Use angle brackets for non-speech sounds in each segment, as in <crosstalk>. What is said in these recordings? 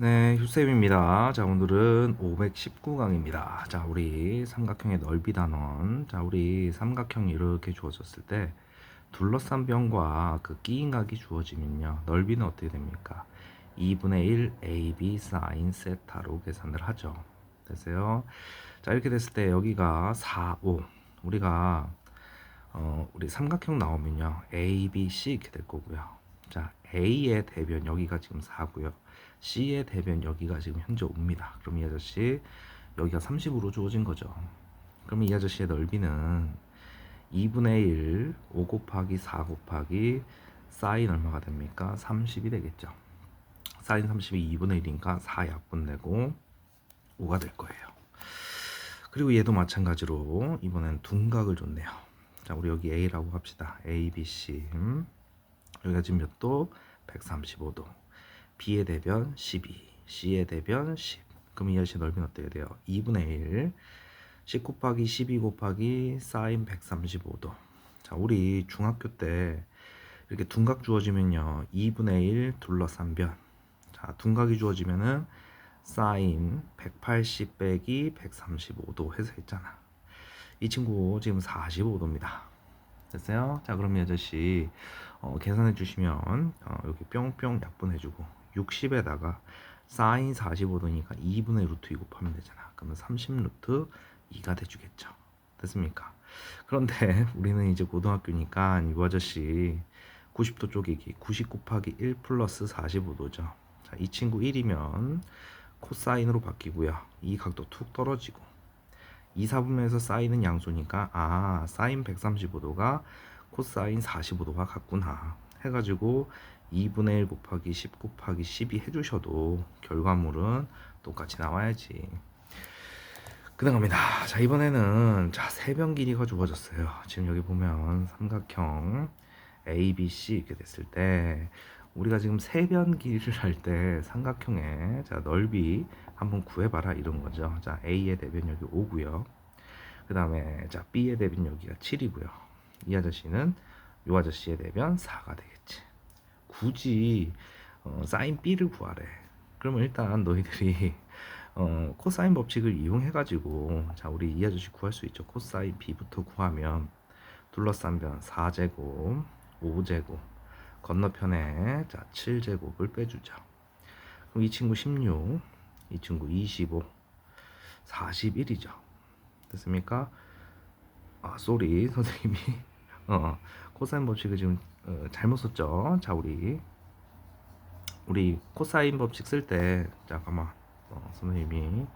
네, 휴쌤입니다. 자, 오늘은 519강입니다. 자, 우리 삼각형의 넓이 단원. 자, 우리 삼각형이 이렇게 주어졌을 때 둘러싼 변과 그 끼인 각이 주어지면요. 넓이는 어떻게 됩니까? 2분의 1 AB 사인 세타로 계산을 하죠. 됐어요? 자, 이렇게 됐을 때 여기가 4, 5. 우리가 어, 우리 삼각형 나오면요. A, B, C 이렇게 될 거고요. 자, A의 대변 여기가 지금 4고요. C의 대변 여기가 지금 현재 5입니다. 그럼 이 아저씨 여기가 30으로 주어진 거죠. 그럼 이 아저씨의 넓이는 2분의 1, 5 곱하기 4 곱하기 사인 얼마가 됩니까? 30이 되겠죠. 사인 30이 2분의 1이니까 4 약분되고 5가 될 거예요. 그리고 얘도 마찬가지로 이번엔 둔각을 줬네요. 자, 우리 여기 A라고 합시다. A, B, C. 음. 여기가 지금 몇 도? 135도. B의 대변 12, C의 대변 10. 그럼 이 아저씨 넓이는 어떻게 돼요? 2분의 1, 10 곱하기 12 곱하기 사인 135도. 자, 우리 중학교 때 이렇게 둔각 주어지면요. 2분의 1 둘러싼 변. 자, 둔각이 주어지면은 사인 180 빼기 135도 해서 했잖아. 이 친구 지금 45도입니다. 됐어요? 자, 그럼 이 아저씨 어, 계산해 주시면 어, 여기 뿅뿅 약분해 주고 60에다가 사인 45도니까 2분의 루트 2 곱하면 되잖아. 그러면 30 루트 2가 돼주겠죠. 됐습니까? 그런데 <laughs> 우리는 이제 고등학교니까 이 아저씨 90도 쪼개기 90 곱하기 1 플러스 45도죠. 자, 이 친구 1이면 코사인으로 바뀌고요. 이 각도 툭 떨어지고 2, 4분면에서 사인은 양수니까 아 사인 135도가 코사인 45도가 같구나 해가지고 2분의 1 곱하기 10 곱하기 12 해주셔도 결과물은 똑같이 나와야지 그 다음갑니다 자 이번에는 자 세변 길이가 주어졌어요 지금 여기 보면 삼각형 A, B, C 이렇게 됐을 때 우리가 지금 세변 길이를 할 때 삼각형의 자 넓이 한번 구해봐라 이런 거죠. 자 A의 대변 여기 5고요. 그 다음에 자 B의 대변 여기가 7이고요. 이 아저씨는 이 아저씨의 대변 4가 되겠지. 굳이 어, 사인 B를 구하래. 그러면 일단 너희들이 어, 코사인 법칙을 이용해 가지고 자 우리 이 아저씨 구할 수 있죠. 코사인 B부터 구하면 둘러싼 변 4제곱 5제곱 건너편에 자 7제곱을 빼주죠. 그럼 이 친구 16, 이 친구 25, 41이죠. 됐습니까? 아, 쏘리 선생님이 어, 코사인 법칙을 지금 어, 잘못 썼죠. 자, 우리 우리 코사인 법칙 쓸 때 잠깐만 어, 선생님이.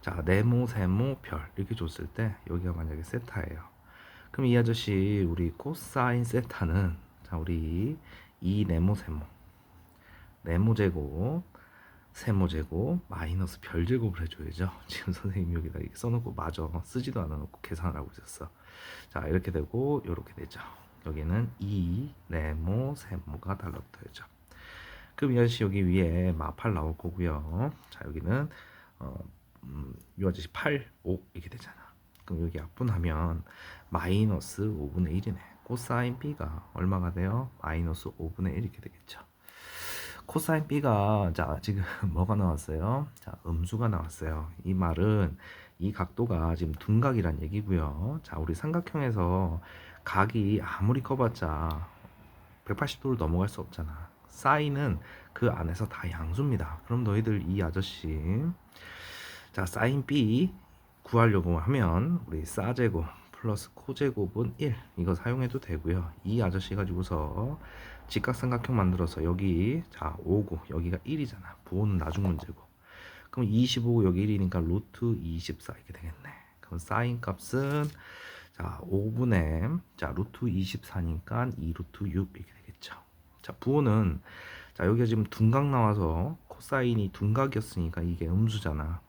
자 네모, 세모, 별 이렇게 줬을 때 여기가 만약에 세타예요. 그럼 이 아저씨 우리 코사인 세타는 자 우리 이 네모 세모. 네모 제곱 세모 제곱 마이너스 별 제곱을 해줘야죠. <laughs> 지금 선생님 여기다 이렇게 써놓고 마저 쓰지도 않아놓고 계산을 하고 있었어. 자 이렇게 되고 이렇게 되죠. 여기는 이 네모 세모가 달라붙어야죠. 그럼 이 아저씨 여기 위에 마팔 나올 거고요. 자 여기는 어, 음, 이 아저씨 8, 5 이렇게 되잖아. 그럼 여기 약분하면 마이너스 5분의 1이네. 코사인 B가 얼마가 돼요? 마이너스 5분의 1 이렇게 되겠죠. 코사인 B가 자 지금 <laughs> 뭐가 나왔어요? 자 음수가 나왔어요. 이 말은 이 각도가 지금 둔각이란 얘기고요. 자 우리 삼각형에서 각이 아무리 커봤자 180도를 넘어갈 수 없잖아. 사인은 그 안에서 다 양수입니다. 그럼 너희들 이 아저씨 자 사인 B 구하려고 하면 우리 사제곱 플러스 코제곱은 1 이거 사용해도 되고요. 이 아저씨 가지고서 직각삼각형 만들어서 여기 자 5고 여기가 1이잖아. 부호는 나중 문제고. 그럼 25고 여기 1이니까 루트 24 이렇게 되겠네. 그럼 사인 값은 자 5분의 자 루트 24니까 2 루트 6 이렇게 되겠죠. 자 부호는 자 여기가 지금 둔각 나와서 코사인이 둔각이었으니까 이게 음수잖아.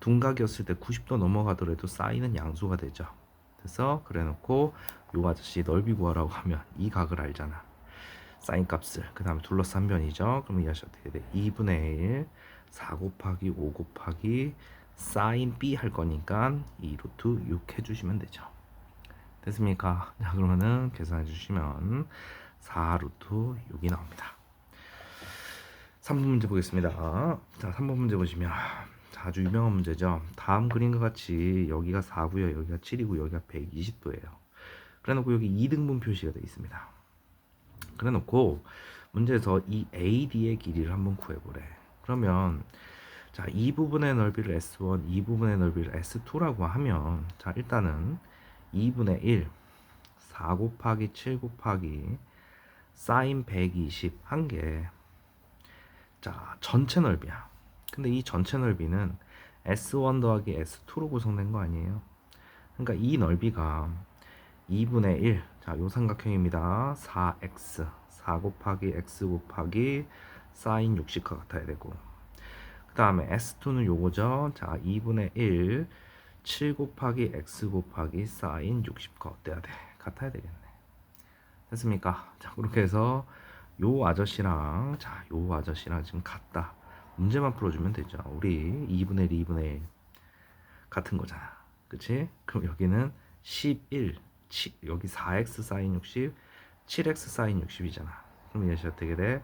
둔각이었을 때 90도 넘어가더라도 사인은 양수가 되죠. 그래서 그래놓고 요 아저씨 넓이 구하라고 하면 이 각을 알잖아. 사인 값을 그 다음에 둘러싼 변이죠. 그럼 이 아저씨 어떻게 돼? 2분의 1 4 곱하기 5 곱하기 사인 B 할 거니까 2 루트 6 해주시면 되죠. 됐습니까? 자 그러면은 계산해 주시면 4 루트 6이 나옵니다. 3번 문제 보겠습니다. 자, 3번 문제 보시면 자, 아주 유명한 문제죠. 다음 그림과 같이 여기가 4고요. 여기가 7이고 여기가 120도예요. 그래 놓고 여기 2등분 표시가 되어 있습니다. 그래 놓고 문제에서 이 AD의 길이를 한번 구해 보래. 그러면 자, 이 부분의 넓이를 S1, 이 부분의 넓이를 S2라고 하면 자, 일단은 2분의 1 4 곱하기 7 곱하기 사인 120 한 개. 자, 전체 넓이야. 근데 이 전체 넓이는 S1 더하기 S2로 구성된 거 아니에요? 그러니까 이 넓이가 2분의 1. 자, 요 삼각형입니다. 4x. 4 곱하기 x 곱하기 사인 60과 같아야 되고. 그 다음에 S2는 요거죠. 자, 2분의 1. 7 곱하기 x 곱하기 사인 60과 어때야 돼? 같아야 되겠네. 됐습니까? 자, 그렇게 해서 요 아저씨랑 자, 요 아저씨랑 지금 같다. 문제만 풀어주면 되죠. 우리 2분의 1, 2분의 1 같은 거잖아. 그치? 그럼 여기는 11, 7, 여기 4x 사인 60, 7x 사인 60이잖아. 그럼 이것이 어떻게 돼?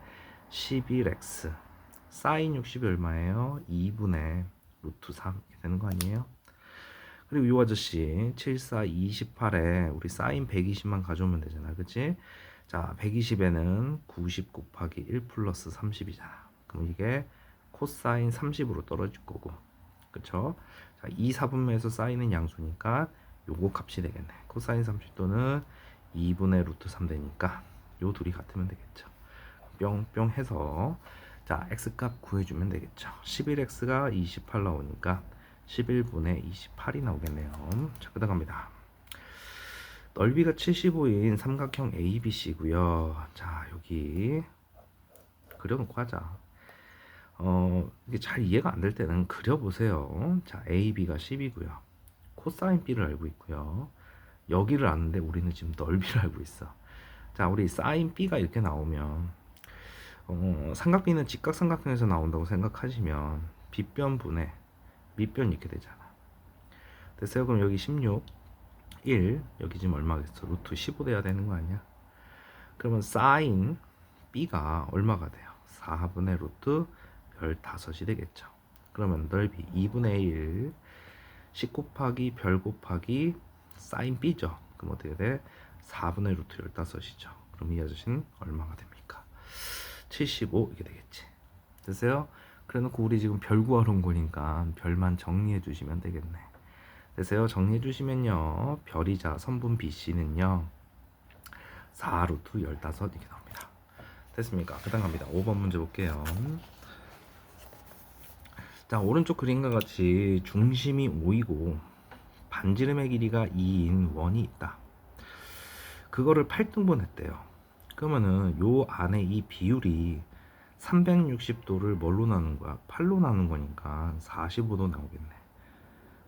11x 사인 60이 얼마예요? 2분의 루트 3 이렇게 되는 거 아니에요? 그리고 이 아저씨 7, 4, 28에 우리 사인 120만 가져오면 되잖아. 그치? 자, 120에는 90 곱하기 1 플러스 30이잖아. 그럼 이게 코사인 30으로 떨어질 거고. 그쵸? 자, 2, 4분면에서 사인은 양수니까 요거 값이 되겠네. 코사인 30도는 2분의 루트 3 되니까 요 둘이 같으면 되겠죠. 뿅뿅 해서 자, x값 구해주면 되겠죠. 11x가 28 나오니까 11분의 28이 나오겠네요. 자, 그 다음 갑니다. 넓이가 75인 삼각형 ABC고요. 자, 여기 그려놓고 하자. 어, 이게 잘 이해가 안 될 때는 그려보세요. 자, AB가 10이고요. 코사인 B를 알고 있고요. 여기를 아는데 우리는 지금 넓이를 알고 있어. 자, 우리 사인 B가 이렇게 나오면 어, 삼각비는 직각삼각형에서 나온다고 생각하시면 빗변 분의 밑변 이렇게 되잖아. 됐어요? 그럼 여기 16, 1, 여기 지금 얼마겠어? 루트 15 돼야 되는 거 아니야? 그러면 사인 B가 얼마가 돼요? 4분의 루트 15이 되겠죠. 그러면 넓이 2분의 1, 10 곱하기 별 곱하기 사인 B죠. 그럼 어떻게 돼? 4분의 루트 15이죠. 그럼 이 아저씨는 얼마가 됩니까? 75 이게 되겠지. 됐어요? 그래 놓고 우리 지금 별 구하러 온 거니까 별만 정리해 주시면 되겠네. 됐어요? 정리해 주시면요. 별이자 선분 BC는요. 4 루트 15 이렇게 나옵니다. 됐습니까? 그 다음 갑니다. 5번 문제 볼게요. 자, 오른쪽 그림과 같이 중심이 5이고 반지름의 길이가 2인 원이 있다. 그거를 8등분 했대요. 그러면은 요 안에 이 비율이 360도를 뭘로 나눈 거야? 8로 나눈 거니까 45도 나오겠네.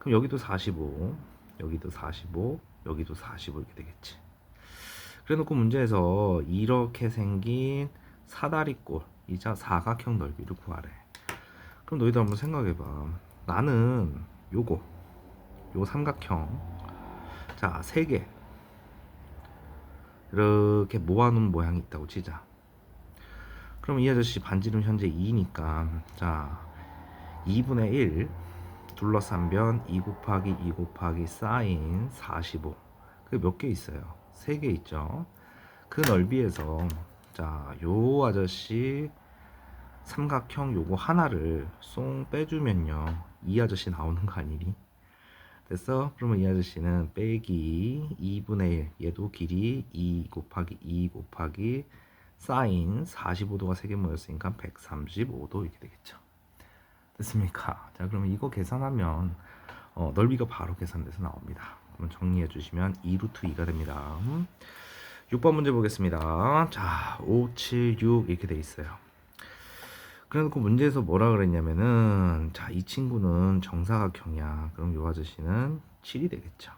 그럼 여기도 45, 여기도 45, 여기도 45 이렇게 되겠지. 그래 놓고 문제에서 이렇게 생긴 사다리꼴이자 사각형 넓이를 구하래. 그럼 너희도 한번 생각해 봐. 나는 요거 요 삼각형 자, 세 개. 이렇게 모아놓은 모양이 있다고 치자. 그럼 이 아저씨 반지름 현재 2니까 자 2분의 1 둘러싼 변 2 곱하기 2 곱하기 사인 45 그게 몇 개 있어요? 3개 있죠 그 넓이에서 자 요 아저씨 삼각형 요거 하나를 쏙 빼주면요 이 아저씨 나오는 거 아니니? 됐어? 그러면 이 아저씨는 빼기 2분의 1 얘도 길이 2 곱하기 2 곱하기 사인 45도가 3개 모였으니까 135도 이렇게 되겠죠. 됐습니까? 자, 그러면 이거 계산하면 어, 넓이가 바로 계산돼서 나옵니다. 그럼 정리해 주시면 2루트 2가 됩니다. 6번 문제 보겠습니다. 자, 5, 7, 6 이렇게 돼 있어요. 그래놓고 문제에서 뭐라 그랬냐면은 자, 이 친구는 정사각형이야. 그럼 요 아저씨는 7이 되겠죠.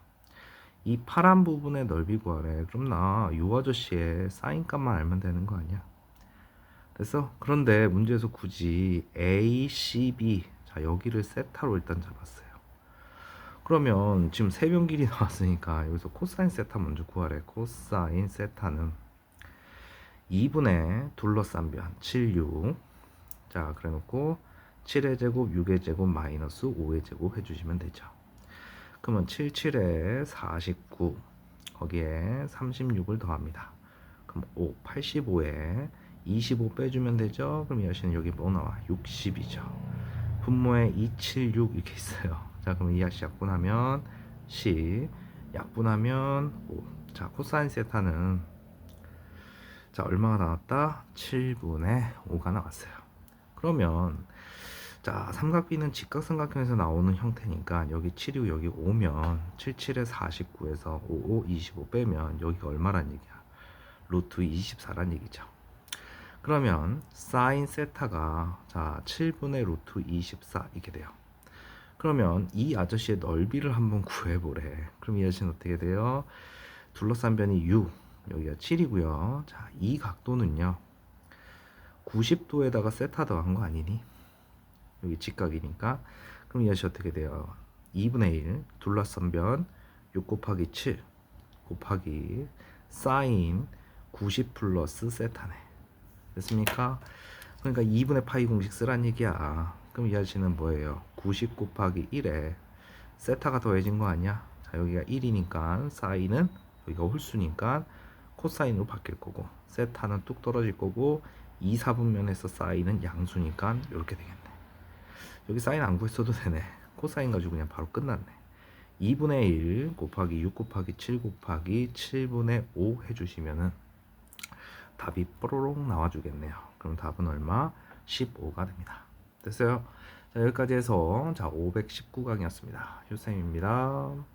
이 파란 부분의 넓이 구하래. 그럼 나 요 아저씨의 사인 값만 알면 되는 거 아니야? 됐어? 그런데 문제에서 굳이 A, C, B 자 여기를 세타로 일단 잡았어요. 그러면 지금 세변 길이 <laughs> 나왔으니까 여기서 코사인 세타 먼저 구하래. 코사인 세타는 2분의 둘러싼 변 7, 6 자, 그래 놓고 7의 제곱, 6의 제곱, 마이너스 5의 제곱 해주시면 되죠. 그러면 7, 7에 49, 거기에 36을 더합니다. 그럼 5, 85에 25 빼주면 되죠. 그럼 이 아씨는 여기 뭐 나와? 60이죠. 분모에 276 이렇게 있어요. 자, 그럼 이 아씨 약분하면 10, 약분하면 5. 자, 코사인 세타는 자, 얼마가 나왔다? 7분의 5가 나왔어요. 그러면 자, 삼각비는 직각삼각형에서 나오는 형태니까 여기 7이고 여기 5면 77에 49에서 55, 25 빼면 여기가 얼마란 얘기야? 루트 24란 얘기죠. 그러면 사인 세타가 자 7분의 루트 24 이렇게 돼요. 그러면 이 아저씨의 넓이를 한번 구해보래. 그럼 이 아저씨는 어떻게 돼요? 둘러싼 변이 6 여기가 7이고요. 자, 이 각도는요. 90도에다가 세타 더 한 거 아니니? 여기 직각이니까 그럼 이 아저씨 어떻게 돼요? 2분의 1 둘러싼 변 6 곱하기 7 곱하기 사인 90 플러스 세타네 됐습니까? 그러니까 2분의 파이 공식 쓰란 얘기야 그럼 이 아저씨는 뭐예요? 90 곱하기 1에 세타가 더해진 거 아니야? 자 여기가 1이니까 사인은 여기가 홀수니까 코사인으로 바뀔 거고 세타는 뚝 떨어질 거고 2, 4분면에서 사인은 양수니까 이렇게 되겠네. 여기 사인 안 구했어도 되네. 코사인 가지고 그냥 바로 끝났네. 2분의 1 곱하기 6 곱하기 7 곱하기 7분의 5 해주시면은 답이 뽀로록 나와주겠네요. 그럼 답은 얼마? 15가 됩니다. 됐어요? 자 여기까지 해서 자 519강이었습니다. 효쌤입니다